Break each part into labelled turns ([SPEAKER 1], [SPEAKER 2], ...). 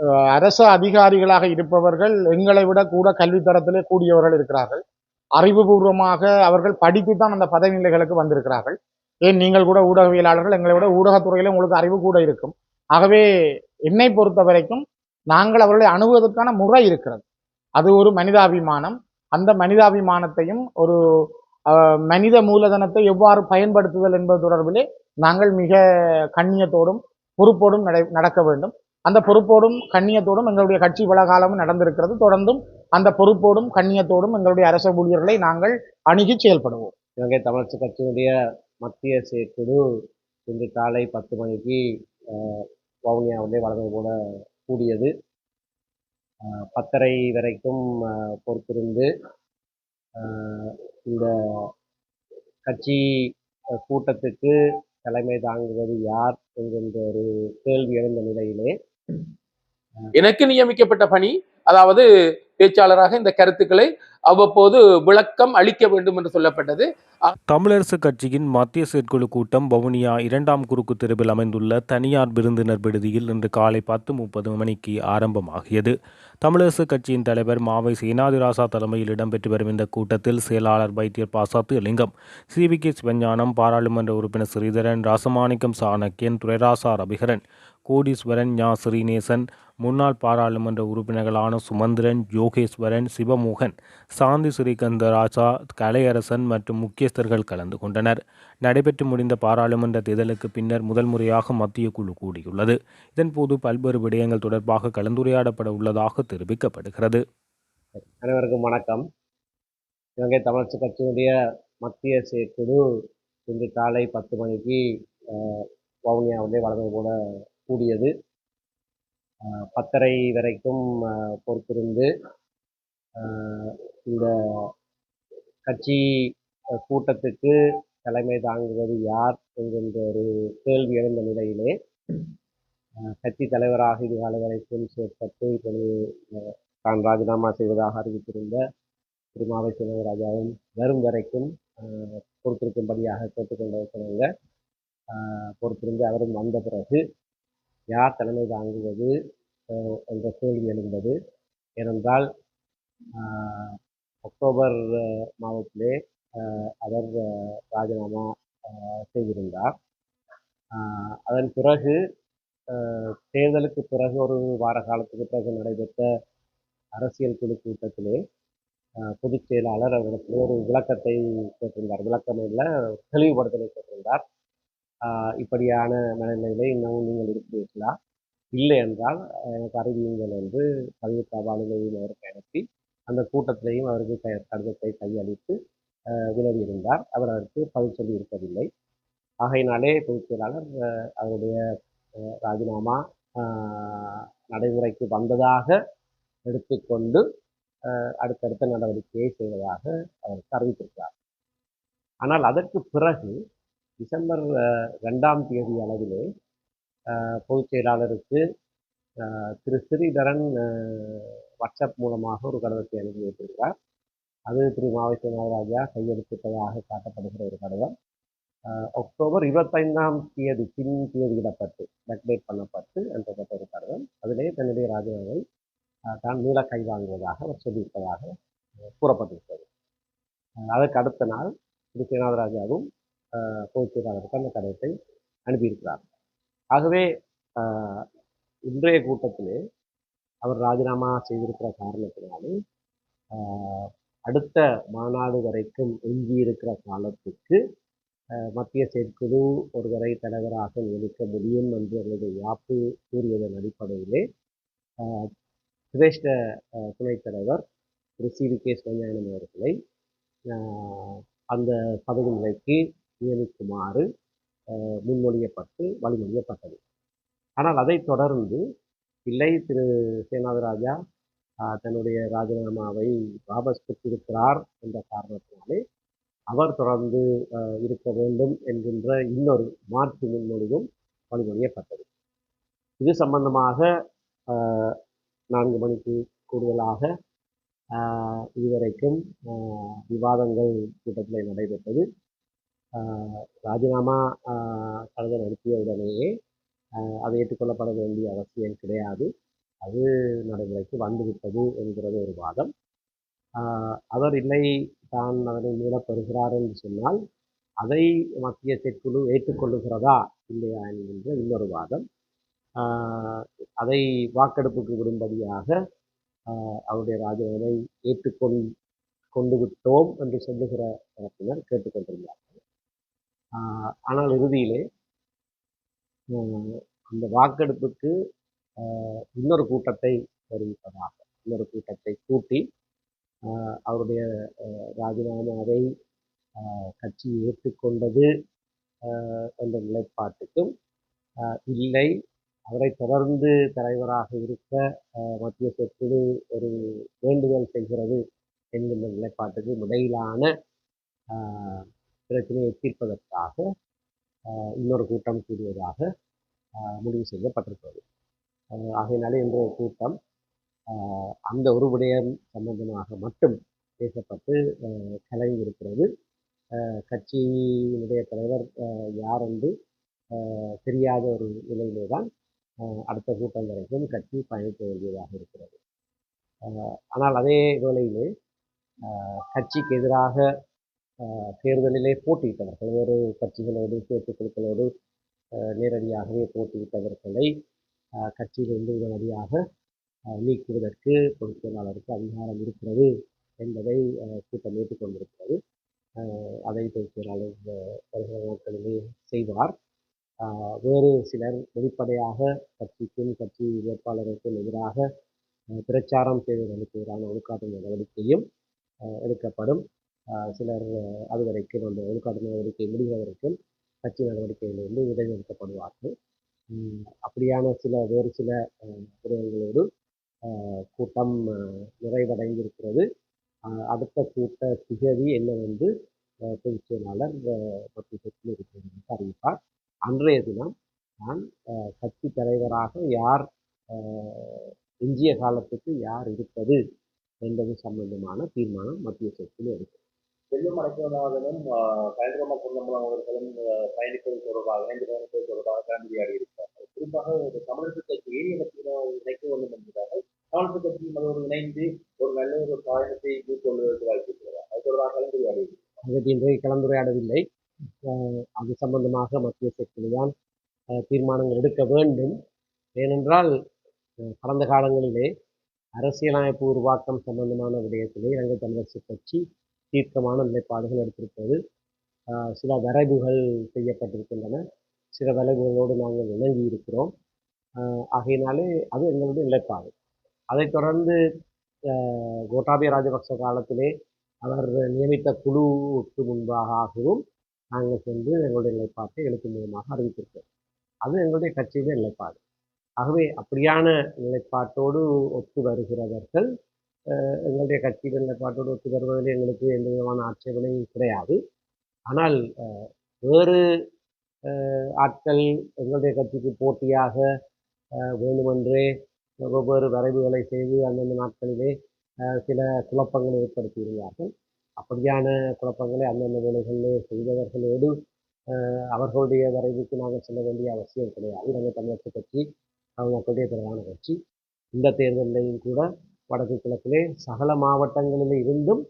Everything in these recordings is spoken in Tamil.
[SPEAKER 1] அஹ், அரசு அதிகாரிகளாக இருப்பவர்கள் எங்களை விட கூட கல்வித்தரத்திலே கூடியவர்கள் இருக்கிறார்கள். அறிவுபூர்வமாக அவர்கள் படித்து தான் அந்த பதவி நிலைகளுக்கு வந்திருக்கிறார்கள். ஏன்? நீங்கள் கூட ஊடகவியலாளர்கள் எங்களை விட ஊடகத்துறையில உங்களுக்கு அறிவு கூட இருக்கும். ஆகவே என்னை பொறுத்த வரைக்கும் நாங்கள் அவர்களை அணுகுவதற்கான முறை இருக்கிறது. அது ஒரு மனிதாபிமானம். அந்த மனிதாபிமானத்தையும் ஒரு அஹ், மனித மூலதனத்தை எவ்வாறு பயன்படுத்துதல் என்பது தொடர்பிலே நாங்கள் மிக கண்ணியத்தோடும் பொறுப்போடும் நடை நடக்க வேண்டும். அந்த பொறுப்போடும் கண்ணியத்தோடும் எங்களுடைய கட்சி பலகாலமும் நடந்திருக்கிறது. தொடர்ந்தும் அந்த பொறுப்போடும் கண்ணியத்தோடும் எங்களுடைய அரச ஊழியர்களை நாங்கள் அணுகி செயல்படுவோம்.
[SPEAKER 2] இலங்கை தமிழரசு கட்சியினுடைய மத்திய செயற்குழு இன்று காலை பத்து மணிக்கு வவுனியாவிலே வழக்கம் போல கூடியது. பத்தரை வரைக்கும் பொறுத்திருந்து இந்த கட்சி கூட்டத்துக்கு தலைமை தாங்குவது யார் என்கின்ற ஒரு கேள்வி எழுந்த நிலையிலே
[SPEAKER 3] எனக்கு நியமிக்கப்பட்ட பணி அதாவது பேச்சாளராக இந்த கருத்துக்களை அவ்வப்போது விளக்கம் அளிக்க வேண்டும் என்று சொல்லப்பட்டது.
[SPEAKER 4] தமிழரசு கட்சியின் மத்திய செயற்குழு கூட்டம் வவுனியா இரண்டாம் குறுக்கு தெருவில் அமைந்துள்ள தனியார் விருந்தினர் விடுதியில் இன்று காலை பத்து முப்பது மணிக்கு ஆரம்பமாகியது. தமிழரசு கட்சியின் தலைவர் மாவை சேனாதிராசா தலைமையில் இடம்பெற்று வரும் இந்த கூட்டத்தில் செயலாளர் வைத்தியர் பாசாத்து லிங்கம் சிவி கே சிவஞானம் பாராளுமன்ற உறுப்பினர் ஸ்ரீதரன் ராசமாணிக்கம் சாணக்கியன் துரைராசா ரபிகரன் கோடீஸ்வரன் ஞா ஸ்ரீநேசன் முன்னாள் பாராளுமன்ற உறுப்பினர்களான சுமந்திரன் ஜோ யோகேஸ்வரன் சிவமோகன் சாந்தி ஸ்ரீகந்தராஜா கலையரசன் மற்றும் முக்கியஸ்தர்கள் கலந்து கொண்டனர். நடைபெற்று முடிந்த பாராளுமன்ற தேர்தலுக்கு பின்னர் முதல் முறையாக மத்திய குழு கூடியுள்ளது. இதன்போது பல்வேறு விடயங்கள் தொடர்பாக கலந்துரையாடப்பட உள்ளதாக தெரிவிக்கப்படுகிறது.
[SPEAKER 2] அனைவருக்கும் வணக்கம். இலங்கை தமிழரசு கட்சியினுடைய மத்திய செயற்குழு இன்று காலை பத்து மணிக்கு வவுனியாவிலே வழக்கம் போல கூடியது. பத்தரை வரைக்கும் பொறுத்திருந்து இந்த கட்சி கூட்டத்துக்கு தலைமை தாங்குவது யார் என்கின்ற ஒரு கேள்வி எழுந்த நிலையிலே கட்சி தலைவராக இதுகால வரைக்கும் செயற்பட்டு இப்பொழுது தான் ராஜினாமா செய்வதாக அறிவித்திருந்த திரு. மாவை சிவராஜாவும் வரும் வரைக்கும் பொறுத்திருக்கும்படியாக கேட்டுக்கொண்டிருக்கிறவங்க பொறுத்திருந்து அவரும் வந்த பிறகு யார் தலைமை தாங்குவது என்ற கேள்வி எழுந்தது. ஏனென்றால் அக்டோபர் மாதத்திலே அஹ், அவர் ராஜினாமா செய்திருந்தார். அதன் பிறகு தேர்தலுக்கு பிறகு ஒரு வார காலத்துக்கு பிறகு நடைபெற்ற அரசியல் குழு கூட்டத்திலே பொதுச் செயலாளர் அவரிடத்திலே ஒரு விளக்கத்தை கேட்டிருந்தார். விளக்கம் இல்லை தெளிவுபடுத்தலை கேட்டிருந்தார். இப்படியான மனநிலையிலே இன்னமும் நீங்கள் இருக்கிறீர்களா? இல்லை என்றால் எனக்கு அறிவியுங்கள் என்று பதிவு தபாலிலையும் அவருக்கு அனுப்பி அந்த கூட்டத்திலையும் அவருக்கு க- கடிதத்தை கையளித்து விலகியிருந்தார். அவர் அதற்கு பதில் சொல்லி இருக்கவில்லை. ஆகையினாலே பொதுச் செயலாளர் அவருடைய ராஜினாமா நடைமுறைக்கு வந்ததாக எடுத்துக்கொண்டு அடுத்தடுத்த நடவடிக்கையை செய்வதாக அவர் அறிவித்திருக்கிறார் ஆனால் அதற்கு பிறகு டிசம்பர் ரெண்டாம் தேதி அளவிலே பொதுச் செயலாளருக்கு திரு ஸ்ரீதரன் வாட்ஸ்அப் மூலமாக ஒரு கடிதத்தை அனுப்பி வைத்திருக்கிறார். அது திரு மாவட்ட நாகராஜா கையெழுத்திட்டதாக காட்டப்படுகிற ஒரு கடிதம். அக்டோபர் இருபத்தைந்தாம் தேதி பின் தேதியிடப்பட்டு டெக்டேட் பண்ணப்பட்டு அனுப்பப்பட்ட ஒரு கடிதம். அதிலே தன்னுடைய ராஜினாமை தான் மீள கை வாங்குவதாக அவர் சொல்லியிருப்பதாக கூறப்பட்டிருக்கிறது. அதற்கு அடுத்த நாள் திரு சேனாதராஜாவும் பொதுச்செயலாளருக்கு அந்த கடிதத்தை அனுப்பியிருக்கிறார். ஆகவே இன்றைய கூட்டத்திலே அவர் ராஜினாமா செய்திருக்கிற காரணத்தினாலே அடுத்த மாநாடு வரைக்கும் எஞ்சியிருக்கிற காலத்துக்கு மத்திய செயற்குழு ஒருவரை தலைவராக நியமிக்க முடியும் என்று அவருடைய யாப்பு கூறியதன் அடிப்படையிலே சிரேஷ்ட அஹ், துணைத் தலைவர் Thiru C V K Sivagnanam அவர்களை அந்த பதவி நிலைக்கு நியமிக்குமாறு முன்மொழியப்பட்டு வழிமொழியப்பட்டது. ஆனால் அதைத் தொடர்ந்து இல்லை திரு. சேனாதிராஜா. ராஜா தன்னுடைய ராஜினாமாவை வாபஸ் பெற்றிருக்கிறார் என்ற காரணத்தினாலே அவர் தொடர்ந்து இருக்க வேண்டும் என்கின்ற இன்னொரு மாற்று முன்மொழிவும் வழிமொழியப்பட்டது இது சம்பந்தமாக நான்கு மணிக்கு கூடுதலாக இதுவரைக்கும் விவாதங்கள் கூட்டத்தில் நடைபெற்றது. ராஜினாமா ஆஹ், கடிதம் அனுப்பிய உடனேயே அது ஏற்றுக்கொள்ளப்பட வேண்டிய அவசியம் கிடையாது. அது நடைமுறைக்கு வந்துவிட்டது என்கிறது ஒரு வாதம். அவர் இல்லை தான் அதனை மீளப் பெறுகிறார் என்று சொன்னால் அதை மத்திய செயற்குழு ஏற்றுக்கொள்ளுகிறதா இல்லையா என்கின்ற இன்னொரு வாதம். அதை வாக்கெடுப்புக்கு விடும்படியாக அவருடைய ராஜினாமை ஏற்றுக்கொள் கொண்டு விட்டோம் என்று சொல்லுகிற தரப்பினர் கேட்டுக்கொண்டிருந்தார்கள். ஆனால் இறுதியிலே அந்த வாக்கெடுப்புக்கு இன்னொரு கூட்டத்தை தெரிவிப்பதாக இன்னொரு கூட்டத்தை கூட்டி அவருடைய ராஜினாமாவை கட்சி ஏற்றுக்கொண்டது என்ற நிலைப்பாட்டுக்கும் இல்லை அவரை தொடர்ந்து தலைவராக இருக்க மத்திய செயற்குழு ஒரு வேண்டுதல் செய்கிறது என்கின்ற நிலைப்பாட்டுக்கும் இடையிலான பிரச்சனையை தீர்ப்பதற்காக இன்னொரு கூட்டம் கூடுவதாக முடிவு செய்யப்பட்டிருக்கிறது. ஆஹ் ஆகையினாலே இன்றைய கூட்டம் அந்த ஒரு விடயம் சம்பந்தமாக மட்டும் பேசப்பட்டு கலங்கியிருக்கிறது கட்சியினுடைய தலைவர் யார் என்று தெரியாத ஒரு நிலையிலே தான் அடுத்த கூட்டம் வரைக்கும் கட்சி பயணிக்க வேண்டியதாக இருக்கிறது. ஆனால் அதே வேளையிலே கட்சிக்கு எதிராக தேர்தலிலே போட்டியிட்டவர்கள் வேறு கட்சிகளோடு பேச்சு குழுக்களோடு நேரடியாகவே போட்டியிட்டவர்களை கட்சியிலிருந்து உடனடியாக நீக்குவதற்கு பொதுச்செயலாளருக்கு அதிகாரம் இருக்கிறது என்பதை கூட்டம் ஏற்றுக்கொண்டிருக்கிறது அதை பொதுச்செயலாளர் வருகிற நாட்களிலே செய்வார். வேறு சிலர் வெளிப்படையாக கட்சிக்கும் கட்சி வேட்பாளருக்கும் எதிராக பிரச்சாரம் செய்வதற்கு எதிரான ஒழுக்காட்டு நடவடிக்கையும் எடுக்கப்படும். சிலர் அதுவரைக்கும் அந்த ஒழுக்காட்டு நடவடிக்கை முடிகிற வரைக்கும் கட்சி வந்து இடைநிறுத்தப்படுவார்கள். அப்படியான சில வேறு சில ஆஹ் விடயங்களோடு கூட்டம் நிறைவடைந்திருக்கிறது. அடுத்த கூட்ட திகதி என்னவென்று பொதுச் செயலாளர் மத்திய கட்சியில் இருக்கிறது அறிவிப்பார். அன்றைய தினம் நான் கட்சி தலைவராக யார் எஞ்சிய காலத்துக்கு யார் இருப்பது என்பது சம்பந்தமான தீர்மானம் மத்திய செயற்குழு எடுக்கும்
[SPEAKER 5] செல்லும் மலைக்கநாதனும் பயங்கரமா பொன்னம்பலம் அவர்களும் அஹ், பயணிப்பது தொடர்பாக இணைந்து பயணிப்பது தொடர்பாக கலந்துரையாடி இருக்கிறார்கள் குறிப்பாக இந்த தமிழக கட்சியை எனக்கு இணைக்க வேண்டும் என்கிறார்கள் தமிழக கட்சியும் அதோடு இணைந்து ஒரு நல்ல ஒரு பயணத்தை மேற்கொள்வதற்கு வாய்ப்பு இருக்கிறதா. அது தொடர்பாக கலந்துரையாடி இருக்கிறார்கள்.
[SPEAKER 2] அதற்கு இன்றைய கலந்துரையாடவில்லை. அது சம்பந்தமாக மத்திய செயற்குழு தான் தீர்மானங்கள் எடுக்க வேண்டும். ஏனென்றால் கடந்த காலங்களிலே அரசியலமைப்பு உருவாக்கம் சம்பந்தமான விடயத்திலே இலங்கை தமிழரசு கட்சி தீர்க்கமான நிலைப்பாடுகள் எடுத்திருப்பது சில வரைவுகள் செய்யப்பட்டிருக்கின்றன. சில வரைவுகளோடு நாங்கள் இணங்கி இருக்கிறோம். ஆகையினாலே அது எங்களுடைய நிலைப்பாடு. அதைத் தொடர்ந்து கோட்டாபிய கோட்டாபய ராஜபக்ச காலத்திலே அவர் நியமித்த குழுவுக்கு முன்பாகவும் நாங்கள் சென்று எங்களுடைய நிலைப்பாட்டை எழுத்து மூலமாக அறிவித்திருக்கிறோம். அது எங்களுடைய கட்சியுடைய நிலைப்பாடு. ஆகவே அப்படியான நிலைப்பாட்டோடு ஒத்து வருகிறவர்கள் எங்களுடைய கட்சியின் நிலைப்பாட்டோடு ஒத்து வருவதில் எங்களுக்கு எந்த விதமான ஆட்சேபனையும் கிடையாது. ஆனால் வேறு ஆட்கள் எங்களுடைய கட்சிக்கு போட்டியாக வேண்டுமென்றே வெவ்வேறு வரைவுகளை செய்து அந்தந்த நாட்களிலே சில குழப்பங்களை ஏற்படுத்தியிருந்தார்கள். அப்படியான குழப்பங்களை அந்தந்த வேலைகளிலே செய்தவர்களோடு அவர்களுடைய வரைவுக்கு நாங்கள் செல்ல வேண்டிய அவசியம் கிடையாது. நாங்கள் தமிழரசு கட்சி அவங்க மக்களுடைய பிரதான கட்சி. இந்த தேர்தலையும் கூட வடக்கு கிழக்கிலே சகல மாவட்டங்களில் இருந்தும்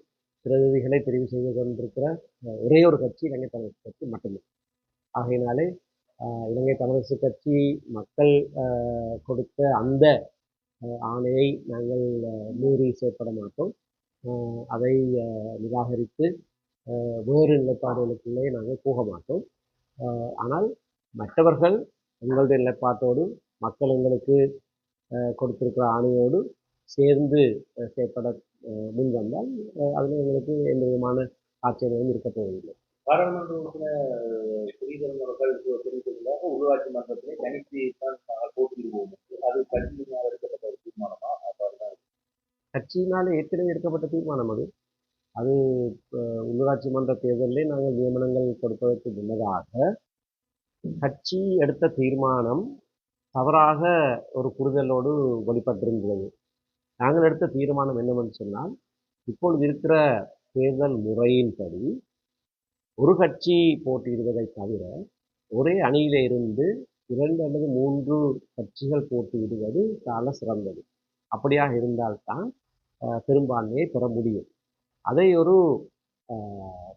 [SPEAKER 2] பிரதிநிதிகளை தெரிவு செய்து கொண்டிருக்கிற ஒரே ஒரு கட்சி இலங்கை தமிழரசு கட்சி மட்டுமே. ஆகையினாலே இலங்கை தமிழரசு கட்சி மக்கள் கொடுத்த அந்த ஆணையை நாங்கள் மீறி செயற்பட மாட்டோம். அதை நிராகரித்து வேறு நிலைப்பாடுகளுக்குள்ளே நாங்கள் போக மாட்டோம். ஆனால் மற்றவர்கள் எங்களுடைய நிலைப்பாட்டோடு மக்கள் எங்களுக்கு கொடுத்திருக்கிற ஆணையோடு சேர்ந்து செயற்பட முன் வந்தால் அதில் எங்களுக்கு எந்த விதமான ஆட்சேபனையும் இருக்க போவதில்லை.
[SPEAKER 5] பாராளுமன்ற உறுப்பினர் ஸ்ரீதரன் அவர்கள் தெரிவித்ததாக உள்ளாட்சி மன்றத்திலே தனித்து தான் போட்டியிடுவோம். அது கட்சியினால் எடுக்கப்பட்ட ஒரு தீர்மானமா?
[SPEAKER 2] கட்சியினால் ஏற்கனவே எடுக்கப்பட்ட தீர்மானம் அது. அது அஹ், உள்ளூராட்சி மன்ற தேர்தலிலே நாங்கள் நியமனங்கள் கொடுப்பதற்கு முன்னதாக கட்சி எடுத்த தீர்மானம் தவறாக ஒரு புரிதலோடு வெளிப்பட்டிருந்தது நாங்கள் எடுத்த தீர்மானம் என்னவென்று சொன்னால் இப்பொழுது இருக்கிற தேர்தல் முறையின்படி ஒரு கட்சி போட்டியிடுவதை தவிர ஒரே அணியிலே இருந்து இரண்டு அல்லது மூன்று கட்சிகள் போட்டியிடுவது சால சிறந்தது. அப்படியாக இருந்தால்தான் பெரும்பான்மையை பெற முடியும். அதை ஒரு அஹ்,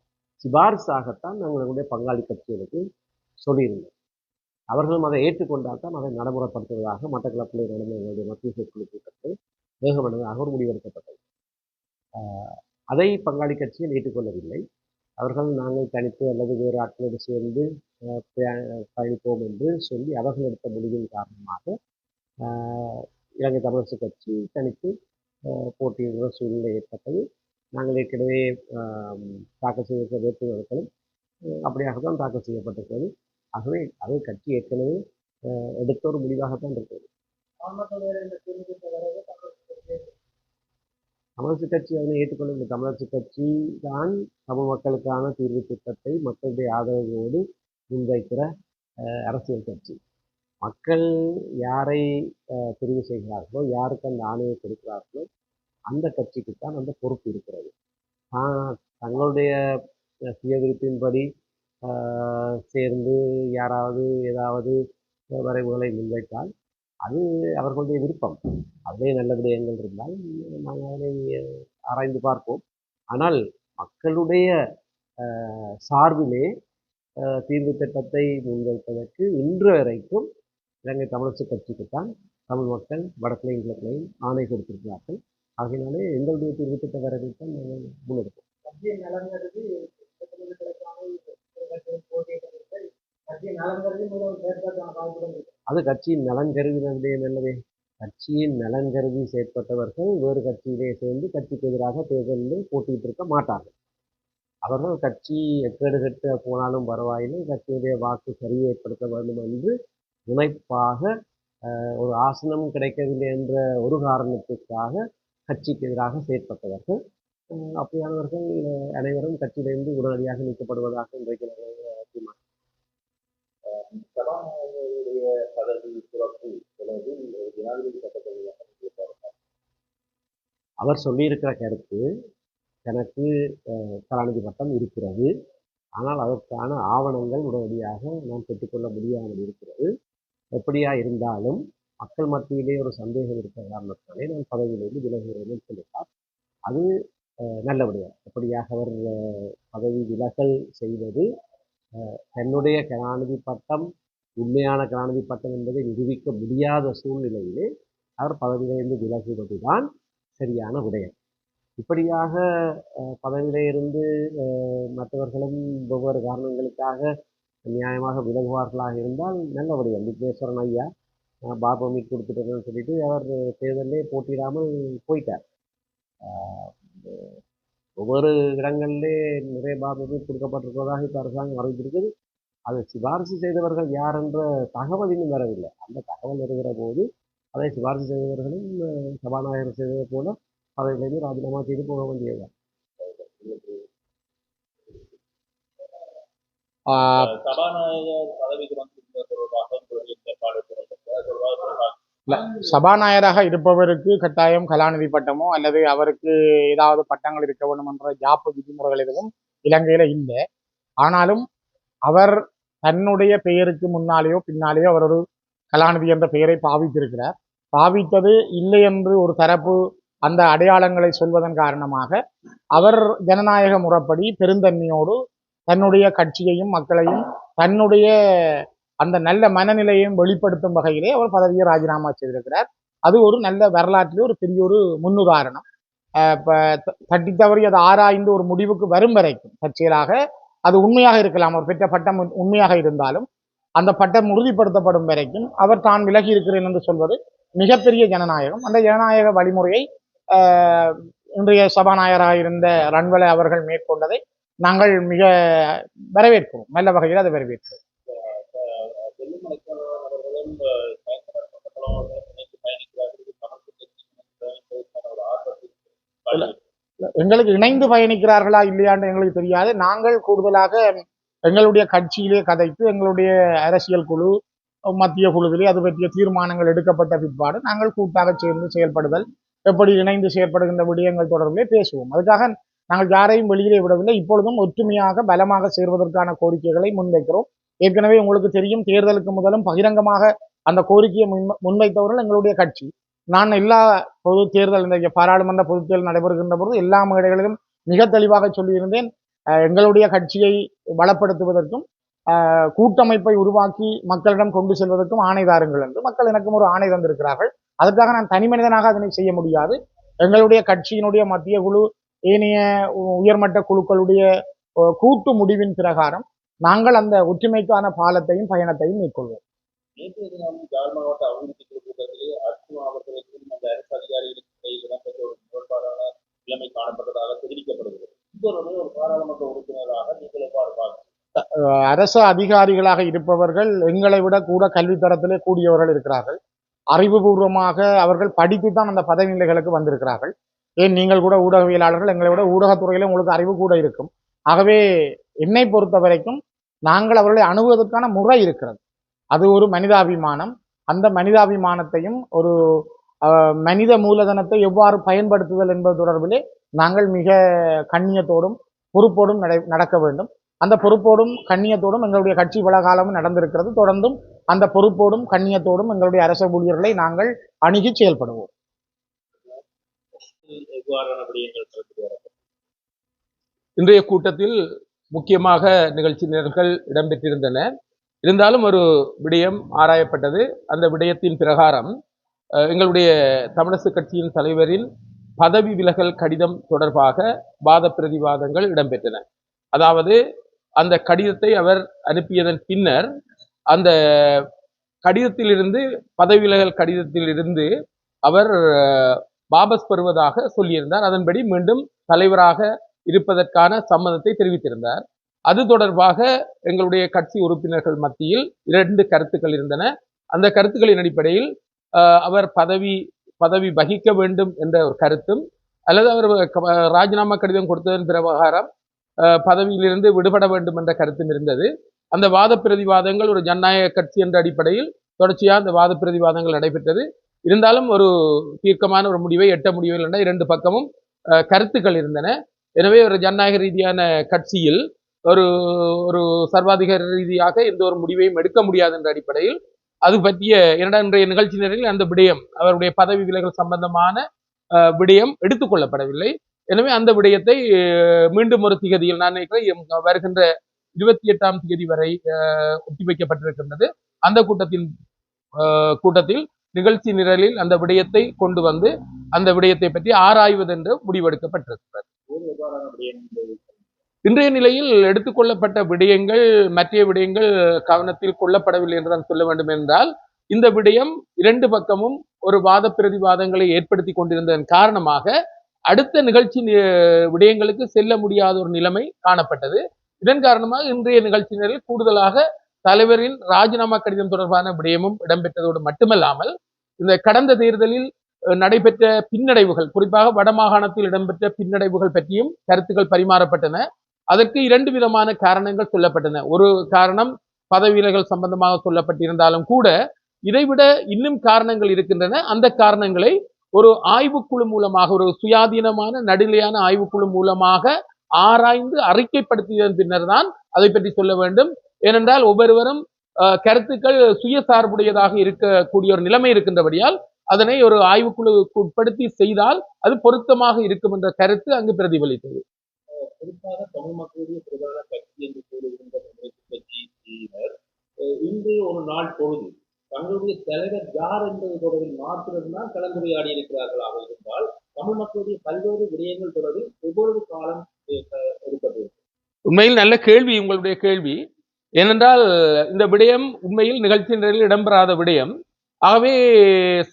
[SPEAKER 2] சிபாரிசாகத்தான் நாங்களுடைய பங்காளி கட்சிகளுக்கு சொல்லியிருந்தோம். அவர்களும் அதை ஏற்றுக்கொண்டால் தான் அதை நடைமுறைப்படுத்துவதாக மட்டக்களப்பிலே நடந்த எங்களுடைய மத்திய குழு கூட்டத்தை வேகமனதாக அவர் முடிவெடுக்கப்பட்டது அதை பங்காளி கட்சிகள் ஏற்றுக்கொள்ளவில்லை. அவர்கள் நாங்கள் தனித்து அல்லது வேறு ஆட்களோடு சேர்ந்து பயணிப்போம் என்று சொல்லி அவர்கள் எடுத்த முடிவின் காரணமாக இலங்கை தமிழரசு கட்சி தனித்து போட்டியிடுகிற சூழ்நிலை ஏற்பட்டது. நாங்கள் ஏற்கனவே தாக்கல் செய்திருக்கிற வேட்புமனுக்களும் அப்படியாக தான் தாக்கல் செய்யப்பட்டிருக்கிறது. ஆகவே அது கட்சி ஏற்கனவே எடுத்த ஒரு முடிவாகத்தான் இருக்கிறது. தமிழரசு கட்சி அதனை ஏற்றுக்கொள்ள தமிழரசு கட்சி தான் தமிழ் மக்களுக்கான தீர்வு திட்டத்தை மக்களுடைய ஆதரவோடு முன்வைக்கிற அரசியல் கட்சி. மக்கள் யாரை தெரிவு செய்கிறார்களோ யாருக்கு அந்த ஆணையை கொடுக்கிறார்களோ அந்த கட்சிக்கு தான் அந்த பொறுப்பு இருக்கிறது. தங்களுடைய அஹ், சுய விருப்பின்படி சேர்ந்து யாராவது ஏதாவது வரைவுகளை முன்வைத்தால் அது அவர்களுடைய விருப்பம். அதிலே நல்ல விடயங்கள் இருந்தால் நாங்கள் அதனை ஆராய்ந்து பார்ப்போம். ஆனால் மக்களுடைய சார்பிலே தீர்வு திட்டத்தை முன்வைப்பதற்கு இன்று வரைக்கும் இலங்கை தமிழரசு கட்சிக்குத்தான் தமிழ் மக்கள் வடக்கிலையும் கிழக்கிலையும் ஆணை கொடுத்திருக்கிறார்கள். ஆகையினாலே எங்களுடைய தீர்வு திட்ட வரைவில் தான் நாங்கள் முன்னெடுப்போம். அது கட்சியின் நலன் கருதினதே நல்லதே. கட்சியின் நலன் கருதி செயற்பட்டவர்கள் வேறு கட்சியிலே சேர்ந்து கட்சிக்கு எதிராக தேர்தலில் போட்டியிட்டிருக்க மாட்டார்கள். அவர்கள் கட்சி எக்கேடு கெட்டு போனாலும் பரவாயில்லை கட்சியுடைய வாக்கு சரியை ஏற்படுத்த வேண்டும் என்று முனைப்பாக ஒரு ஆசனம் கிடைக்கவில்லை என்ற ஒரு காரணத்துக்காக கட்சிக்கு எதிராக செயற்பட்டவர்கள். அப்படியானவர்கள் அனைவரும் கட்சியிலிருந்து உடனடியாக நீக்கப்படுவதாக இன்றைக்கு
[SPEAKER 5] சபாநாயகருடைய பதவி தொடர்பில் ஜனாதிபதி
[SPEAKER 2] அவர் சொல்லியிருக்கிற கருத்து எனக்கு அஹ், கலாநிதி பட்டம் இருக்கிறது. ஆனால் அதற்கான ஆவணங்கள் உடனடியாக நான் பெற்றுக்கொள்ள முடியாமல் இருக்கிறது. எப்படியா இருந்தாலும் மக்கள் மத்தியிலே ஒரு சந்தேகம் இருக்கிற காரணத்தாலே நான் பதவியிலிருந்து விலகுகிறேன் சொல்லிட்டார். அது அஹ், நல்லபடியாக எப்படியாக அவர் பதவி விலகல் செய்வது தன்னுடைய கலாநிதி பட்டம் உண்மையான கலாநிதி பட்டம் என்பதை நிரூபிக்க முடியாத சூழ்நிலையிலே அவர் பதவியிலிருந்து விலகுவதுதான் சரியான விடயம். இப்படியாக பதவியிலிருந்து அஹ், மற்றவர்களும் ஒவ்வொரு காரணங்களுக்காக நியாயமாக விலகுவார்களாக இருந்தால் நல்ல விடயம். விக்னேஸ்வரன் ஐயா பாபமி கொடுத்துட்டேன்னு சொல்லிட்டு அவர் தேர்தலே போட்டியிடாமல் போயிட்டார். ஒவ்வொரு இடங்களிலே நிறைய பாபமி கொடுக்கப்பட்டிருக்கிறதாக இப்போ அரசாங்கம் அறிவித்திருக்குது. அதை சிபாரிசு செய்தவர்கள் யார் என்ற தகவல் இன்னும் வரவில்லை. அந்த தகவல் வருகிற போது அதை சிபாரிசு செய்தவர்களும் சபாநாயகர் செய்தது போல பதவியிலிருந்து ராஜினாமா செய்து போக வேண்டியதுதான்.
[SPEAKER 1] ஆஹ்
[SPEAKER 5] சபாநாயகர் பதவிக்கு வந்திருப்பது தொடர்பாக
[SPEAKER 1] சபாநாயகராக இருப்பவருக்கு கட்டாயம் கலாநிதி பட்டமோ அல்லது அவருக்கு ஏதாவது பட்டங்கள் இருக்க வேண்டும் என்ற ஜாப்பு விதிமுறைகள் எதுவும் இலங்கையில இல்லை. ஆனாலும் அவர் தன்னுடைய பெயருக்கு முன்னாலேயோ பின்னாலேயோ அவர் ஒரு கலாநிதி என்ற பெயரை பாவித்திருக்கிறார். பாவித்தது இல்லை என்று ஒரு தரப்பு அந்த அடையாளங்களை சொல்வதன் காரணமாக அவர் ஜனநாயக முறைப்படி பெருந்தன்மையோடு தன்னுடைய கட்சியையும் மக்களையும் தன்னுடைய அந்த நல்ல மனநிலையையும் வெளிப்படுத்தும் வகையிலே அவர் பதவியை ராஜினாமா செய்திருக்கிறார். அது ஒரு நல்ல வரலாற்றிலே ஒரு பெரிய ஒரு முன்னுதாரணம். இப்போ த- தட்டி தவறி அது ஆராய்ந்து ஒரு முடிவுக்கு வரும் வரைக்கும் தற்செயலாக அது உண்மையாக இருக்கலாம். அவர் பெற்ற பட்டம் உண்மையாக இருந்தாலும் அந்த பட்டம் உறுதிப்படுத்தப்படும் வரைக்கும் அவர் தான் விலகி இருக்கிறேன் என்று சொல்வது மிகப்பெரிய ஜனநாயகம். அந்த ஜனநாயக வழிமுறையை இன்றைய சபாநாயகராக இருந்த ரன்வலை அவர்கள் மேற்கொண்டதை நாங்கள் மிக வரவேற்கிறோம் நல்ல வகையில் அதை வரவேற்கிறோம்
[SPEAKER 5] செல்லும் மலைக்கானவர்கள் அவர்களும் பயன்படுத்தப்பட்டவர்களும் இணைந்து பயணிக்கிறார்கள் தமிழகத்திற்கான ஒரு ஆர்வத்தை
[SPEAKER 1] எங்களுக்கு இணைந்து பயணிக்கிறார்களா இல்லையான்னு எங்களுக்கு தெரியாது. நாங்கள் கூடுதலாக எங்களுடைய கட்சியிலே கதைத்து எங்களுடைய அரசியல் குழு மத்திய குழுவிலே அது பற்றிய தீர்மானங்கள் எடுக்கப்பட்ட பிற்பாடு நாங்கள் கூட்டாக சேர்ந்து செயல்படுதல் எப்படி இணைந்து செயற்படுகின்ற விடயங்கள் தொடர்பிலே பேசுவோம். அதுக்காக நாங்கள் யாரையும் வெளியிலே விடவில்லை. இப்பொழுதும் ஒற்றுமையாக பலமாக சேர்வதற்கான கோரிக்கைகளை முன்வைக்கிறோம். ஏற்கனவே உங்களுக்கு தெரியும் தேர்தலுக்கு முதலும் பகிரங்கமாக அந்த கோரிக்கையை முன் முன்வைத்தவர்கள் எங்களுடைய கட்சி. நான் எல்லா பொது தேர்தல் இந்த பாராளுமன்ற பொதுத் தேர்தல் நடைபெறுகின்ற பொழுது எல்லா மேடைகளிலும் மிக தெளிவாக சொல்லியிருந்தேன். எங்களுடைய கட்சியை பலப்படுத்துவதற்கும் கூட்டமைப்பை உருவாக்கி மக்களிடம் கொண்டு செல்வதற்கும் ஆணை தாருங்கள் என்று மக்கள் எனக்கும் ஒரு ஆணை தந்திருக்கிறார்கள். அதற்காக நான் தனி மனிதனாக அதனை செய்ய முடியாது. எங்களுடைய கட்சியினுடைய மத்திய குழு ஏனைய உ- உயர்மட்ட குழுக்களுடைய கூட்டு முடிவின் பிரகாரம் நாங்கள் அந்த ஒற்றுமைக்கான பாலத்தையும் பயணத்தையும் மேற்கொள்வோம்.
[SPEAKER 5] அரசு
[SPEAKER 1] அதிகாரிகளாக இருப்பவர்கள் எங்களை விட கூட கல்வித்தரத்திலே கூடியவர்கள் இருக்கிறார்கள். அறிவுபூர்வமாக அவர்கள் படித்து தான் அந்த பதவி நிலைகளுக்கு வந்திருக்கிறார்கள். ஏன் நீங்கள் கூட ஊடகவியலாளர்கள் எங்களை விட ஊடகத்துறையில உங்களுக்கு அறிவு கூட இருக்கும். ஆகவே என்னை பொறுத்த வரைக்கும் நாங்கள் அவர்களை அணுகுவதற்கான முறை இருக்கிறது. அது ஒரு மனிதாபிமானம். அந்த மனிதாபிமானத்தையும் ஒரு அஹ், மனித மூலதனத்தை எவ்வாறு பயன்படுத்துதல் என்பது தொடர்பிலே நாங்கள் மிக கண்ணியத்தோடும் பொறுப்போடும் நடை நடக்க வேண்டும். அந்த பொறுப்போடும் கண்ணியத்தோடும் எங்களுடைய கட்சி பல காலமும் நடந்திருக்கிறது. தொடர்ந்தும் அந்த பொறுப்போடும் கண்ணியத்தோடும் எங்களுடைய அரச ஊழியர்களை நாங்கள் அணுகி செயல்படுவோம்.
[SPEAKER 3] இன்றைய கூட்டத்தில் முக்கியமாக நிகழ்ச்சி நிரல்கள் இடம்பெற்றிருந்தன. இருந்தாலும் ஒரு விடயம் ஆராயப்பட்டது. அந்த விடயத்தின் பிரகாரம் எங்களுடைய தமிழரசு கட்சியின் தலைவரின் பதவி விலகல் கடிதம் தொடர்பாக வாத பிரதிவாதங்கள் இடம்பெற்றன. அதாவது அந்த கடிதத்தை அவர் அனுப்பியதன் பின்னர் அந்த கடிதத்திலிருந்து பதவி விலகல் கடிதத்திலிருந்து அவர் வாபஸ் பெறுவதாக சொல்லியிருந்தார். அதன்படி மீண்டும் தலைவராக இருப்பதற்கான சம்மதத்தை தெரிவித்திருந்தார். அது தொடர்பாக எங்களுடைய கட்சி உறுப்பினர்கள் மத்தியில் இரண்டு கருத்துக்கள் இருந்தன. அந்த கருத்துக்களின் அடிப்படையில் அவர் பதவி பதவி வகிக்க வேண்டும் என்ற ஒரு கருத்தும் அல்லது அவர் ராஜினாமா கடிதம் கொடுத்ததன் பிரகாரம் பதவியிலிருந்து விடுபட வேண்டும் என்ற கருத்தும் இருந்தது. அந்த வாத பிரதிவாதங்கள் ஒரு ஜனநாயக கட்சி என்ற அடிப்படையில் தொடர்ச்சியாக அந்த வாத பிரதிவாதங்கள் நடைபெற்றது. இருந்தாலும் ஒரு தீர்க்கமான ஒரு முடிவை எட்ட முடியவில்லை இரண்டு பக்கமும் கருத்துக்கள் இருந்தன. எனவே ஒரு ஜனநாயக ரீதியான கட்சியில் ஒரு ஒரு சர்வாதிகார ரீதியாக எந்த ஒரு முடிவையும் எடுக்க முடியாது என்ற அடிப்படையில் அது பற்றிய இரண்டாம் இன்றைய நிகழ்ச்சி நேரில் அந்த விடயம் அவருடைய பதவி விலகல் சம்பந்தமான விடயம் எடுத்துக்கொள்ளப்படவில்லை எனவே அந்த விடயத்தை மீண்டும் ஒரு திகதியில் நான் நினைக்கிறேன் வருகின்ற இருபத்தி எட்டாம் தேதி வரை அஹ், ஒத்திவைக்கப்பட்டிருக்கின்றது. அந்த கூட்டத்தின் கூட்டத்தில் நிகழ்ச்சி நிரலில் அந்த விடயத்தை கொண்டு வந்து அந்த விடயத்தை பற்றி ஆராய்வதென்று முடிவெடுக்கப்பட்டிருக்கிறது. இன்றைய நிலையில் எடுத்துக்கொள்ளப்பட்ட விடயங்கள் மற்ற விடயங்கள் கவனத்தில் கொள்ளப்படவில்லை என்றுதான் சொல்ல வேண்டும் என்றால் இந்த விடயம் இரண்டு பக்கமும் ஒரு வாத பிரதிவாதங்களை ஏற்படுத்தி கொண்டிருந்ததன் காரணமாக அடுத்த நிகழ்ச்சி விடயங்களுக்கு செல்ல முடியாத ஒரு நிலைமை காணப்பட்டது. இதன் காரணமாக இன்றைய நிகழ்ச்சியினரில் கூடுதலாக தலைவரின் ராஜினாமா கடிதம் தொடர்பான விடயமும் இடம்பெற்றதோடு மட்டுமல்லாமல் இந்த கடந்த தேர்தலில் நடைபெற்ற பின்னடைவுகள் குறிப்பாக வடமாகாணத்தில் இடம்பெற்ற பின்னடைவுகள் பற்றியும் கருத்துக்கள் பரிமாறப்பட்டன. அதற்கு இரண்டு விதமான காரணங்கள் சொல்லப்பட்டன. ஒரு காரணம் பதவி சம்பந்தமாக சொல்லப்பட்டிருந்தாலும் கூட இதைவிட இன்னும் காரணங்கள் இருக்கின்றன. அந்த காரணங்களை ஒரு ஆய்வுக்குழு மூலமாக ஒரு சுயாதீனமான நடுநிலையான ஆய்வுக்குழு மூலமாக ஆராய்ந்து அறிக்கைப்படுத்தியதன் பின்னர் தான் அதை பற்றி சொல்ல வேண்டும். ஏனென்றால் ஒவ்வொருவரும் கருத்துக்கள் சுயசார்புடையதாக இருக்கக்கூடிய ஒரு நிலைமை இருக்கின்றபடியால் அதனை ஒரு ஆய்வுக்குழுவுக்கு உட்படுத்தி செய்தால் அது பொருத்தமாக இருக்கும் என்ற கருத்து அங்கு பிரதிபலித்தது.
[SPEAKER 5] குறிப்பாக தமிழ் மக்களுடைய பிரதான கட்சி என்று கூறுகின்ற கட்சியினர் இன்று ஒரு நாள் பொழுது தங்களுடைய தலைவர் யார் என்பது தொடர்பில் மாத்திரம்தான் கலந்துரையாடி இருக்கிறார்களாக இருந்தால் தமிழ் மக்களுடைய பல்வேறு விடயங்கள் தொடர்பில் எவ்வளவு காலம்
[SPEAKER 3] உண்மையில் நல்ல கேள்வி உங்களுடைய கேள்வி. ஏனென்றால் இந்த விடயம் உண்மையில் நிகழ்ச்சி நிலையில் இடம்பெறாத விடயம். ஆகவே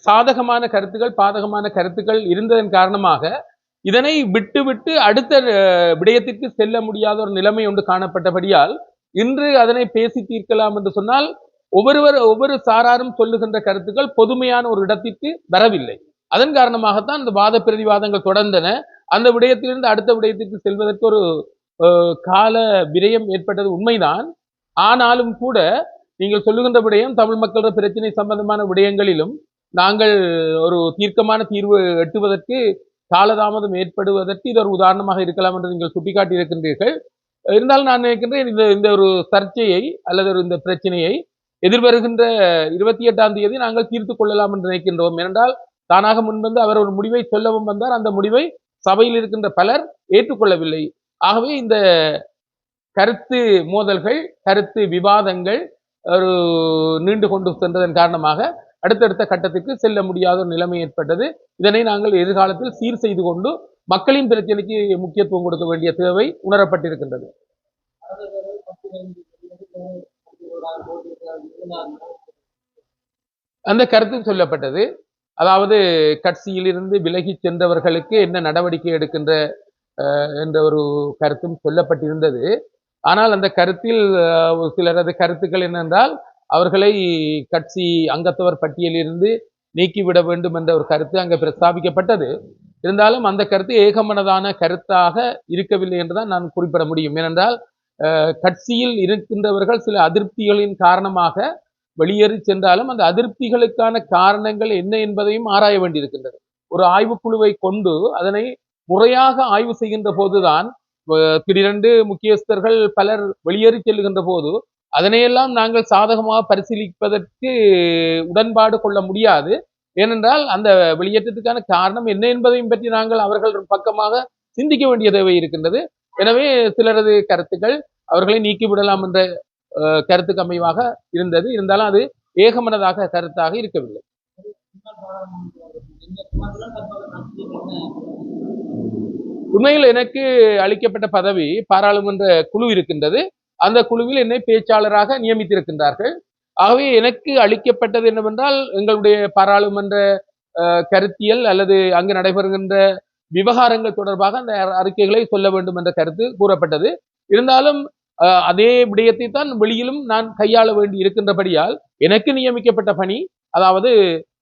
[SPEAKER 3] சாதகமான கருத்துக்கள் பாதகமான கருத்துக்கள் இருந்ததன் காரணமாக இதனை விட்டுவிட்டு அடுத்த விடயத்திற்கு செல்ல முடியாத ஒரு நிலைமை ஒன்று காணப்பட்டபடியால் இன்று அதனை பேசி தீர்க்கலாம் என்று சொன்னால் ஒவ்வொருவர் ஒவ்வொரு சாராரும் சொல்லுகின்ற கருத்துக்கள் பொதுமையான ஒரு இடத்திற்கு வரவில்லை. அதன் காரணமாகத்தான் இந்த வாத பிரதிவாதங்கள் தொடர்ந்தன. அந்த விடயத்திலிருந்து அடுத்த விடயத்திற்கு செல்வதற்கு ஒரு கால விரயம் ஏற்பட்டது உண்மைதான். ஆனாலும் கூட நீங்கள் சொல்லுகின்ற விடயம் தமிழ் மக்களோட பிரச்சனை சம்பந்தமான விடயங்களிலும் நாங்கள் ஒரு தீர்க்கமான தீர்வு எட்டுவதற்கு காலதாமதம் ஏற்படுவதற்கு இது ஒரு உதாரணமாக இருக்கலாம் என்று நீங்கள் சுட்டிக்காட்டி இருக்கின்றீர்கள் இருந்தாலும் நான் நினைக்கின்றேன் இந்த இந்த ஒரு சர்ச்சையை அல்லது ஒரு இந்த பிரச்சனையை எதிர்வருகின்ற இருபத்தி எட்டாம் தேதி நாங்கள் தீர்த்து கொள்ளலாம் என்று நினைக்கின்றோம். ஏனென்றால் தானாக முன்வந்து அவர் ஒரு முடிவை சொல்லவும் வந்தார். அந்த முடிவை சபையில் இருக்கின்ற பலர் ஏற்றுக்கொள்ளவில்லை. ஆகவே இந்த கருத்து மோதல்கள் கருத்து விவாதங்கள் ஒரு நீண்டு கொண்டு சென்றதன் காரணமாக அடுத்தடுத்த கட்டத்துக்கு செல்ல முடியாத ஒரு நிலைமை ஏற்பட்டது. இதனை நாங்கள் எதிர்காலத்தில் சீர் செய்து கொண்டு மக்களின் பிரச்சனைக்கு முக்கியத்துவம் கொடுக்க வேண்டிய தேவை உணரப்பட்டிருக்கின்றது. அந்த கருத்தும் சொல்லப்பட்டது. அதாவது கட்சியிலிருந்து விலகி சென்றவர்களுக்கு என்ன நடவடிக்கை எடுக்கின்ற அஹ், என்ற ஒரு கருத்தும் சொல்லப்பட்டிருந்தது. ஆனால் அந்த கருத்தில் ஒரு சிலரது கருத்துக்கள் என்னென்றால் அவர்களை கட்சி அங்கத்தவர் பட்டியலிருந்து நீக்கிவிட வேண்டும் என்ற ஒரு கருத்து அங்கே பிரஸ்தாபிக்கப்பட்டது. இருந்தாலும் அந்த கருத்து ஏகமனதான கருத்தாக இருக்கவில்லை என்றுதான் நான் குறிப்பிட முடியும். ஏனென்றால் கட்சியில் இருக்கின்றவர்கள் சில அதிருப்திகளின் காரணமாக வெளியேறி சென்றாலும் அந்த அதிருப்திகளுக்கான காரணங்கள் என்ன என்பதையும் ஆராய வேண்டியிருக்கின்றது. ஒரு ஆய்வுக்குழுவை கொண்டு அதனை முறையாக ஆய்வு செய்கின்ற போதுதான் திடீரென்று முக்கியஸ்தர்கள் பலர் வெளியேறி செல்லுகின்ற போது அதனையெல்லாம் நாங்கள் சாதகமாக பரிசீலிப்பதற்கு உடன்பாடு கொள்ள முடியாது. ஏனென்றால் அந்த வெளியேற்றத்துக்கான காரணம் என்ன என்பதையும் பற்றி நாங்கள் அவர்கள் பக்கமாக சிந்திக்க வேண்டிய தேவை இருக்கின்றது. எனவே சிலரது கருத்துக்கள் அவர்களை நீக்கிவிடலாம் என்ற அஹ், கருத்துக்கு அமைவாக இருந்தது. இருந்தாலும் அது ஏகமனதாக கருத்தாக இருக்கவில்லை. உண்மையில் எனக்கு அளிக்கப்பட்ட பதவி பாராளுமன்ற குழு இருக்கின்றது. அந்த குழுவில் என்னை பேச்சாளராக நியமித்திருக்கின்றார்கள். ஆகவே எனக்கு அளிக்கப்பட்டது என்னவென்றால் எங்களுடைய பாராளுமன்ற கருத்தியல் அல்லது அங்கு நடைபெறுகின்ற விவகாரங்கள் தொடர்பாக அந்த அறிக்கைகளை சொல்ல வேண்டும் என்ற கருத்து கூறப்பட்டது. இருந்தாலும் அதே விடயத்தை தான் வெளியிலும் நான் கையாள வேண்டி இருக்கின்றபடியால் எனக்கு நியமிக்கப்பட்ட பணி அதாவது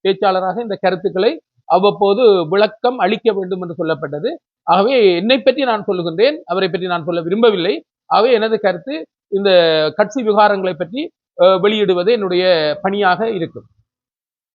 [SPEAKER 3] பேச்சாளராக இந்த கருத்துக்களை அவ்வப்போது விளக்கம் அளிக்க வேண்டும் என்று சொல்லப்பட்டது. ஆகவே என்னை பற்றி நான் சொல்லுகின்றேன் அவரை பற்றி நான் சொல்ல விரும்பவில்லை. ஆகவே எனது கருத்து இந்த கட்சி விவகாரங்களை பற்றி அஹ், வெளியிடுவது என்னுடைய பணியாக இருக்கும்.